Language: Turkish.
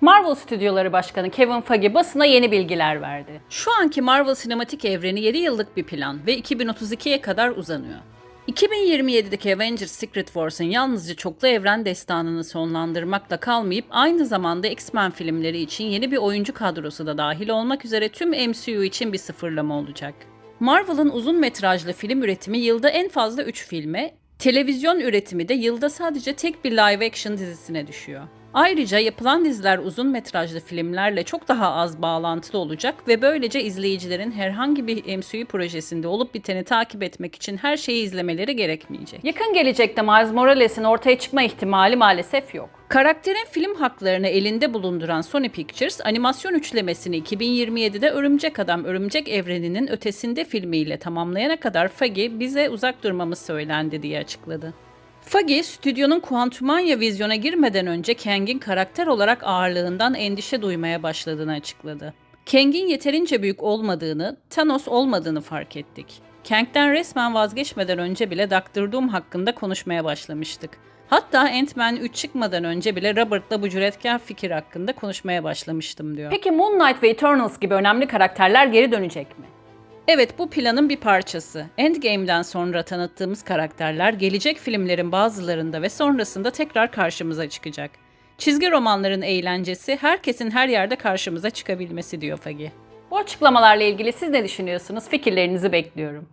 Marvel Stüdyoları Başkanı Kevin Feige basına yeni bilgiler verdi. Şu anki Marvel sinematik evreni 7 yıllık bir plan ve 2032'ye kadar uzanıyor. 2027'deki Avengers Secret Wars'ın yalnızca çoklu evren destanını sonlandırmakla kalmayıp aynı zamanda X-Men filmleri için yeni bir oyuncu kadrosu da dahil olmak üzere tüm MCU için bir sıfırlama olacak. Marvel'ın uzun metrajlı film üretimi yılda en fazla 3 filme, televizyon üretimi de yılda sadece tek bir live action dizisine düşüyor. Ayrıca yapılan diziler uzun metrajlı filmlerle çok daha az bağlantılı olacak ve böylece izleyicilerin herhangi bir MCU projesinde olup biteni takip etmek için her şeyi izlemeleri gerekmeyecek. Yakın gelecekte Miles Morales'in ortaya çıkma ihtimali maalesef yok. Karakterin film haklarını elinde bulunduran Sony Pictures, animasyon üçlemesini 2027'de Örümcek Adam Örümcek Evreni'nin ötesinde filmiyle tamamlayana kadar Feige bize uzak durmamız söylendi diye açıkladı. Feige, stüdyonun Quantumania vizyona girmeden önce Kang'in karakter olarak ağırlığından endişe duymaya başladığını açıkladı. Kang'in yeterince büyük olmadığını, Thanos olmadığını fark ettik. Kang'den resmen vazgeçmeden önce bile Doctor Doom hakkında konuşmaya başlamıştık. Hatta Ant-Man 3 çıkmadan önce bile Robert'la bu cüretkar fikir hakkında konuşmaya başlamıştım diyor. Peki Moon Knight ve Eternals gibi önemli karakterler geri dönecek mi? Evet bu planın bir parçası. Endgame'den sonra tanıttığımız karakterler gelecek filmlerin bazılarında ve sonrasında tekrar karşımıza çıkacak. Çizgi romanların eğlencesi herkesin her yerde karşımıza çıkabilmesi diyor Fagi. Bu açıklamalarla ilgili siz ne düşünüyorsunuz? Fikirlerinizi bekliyorum.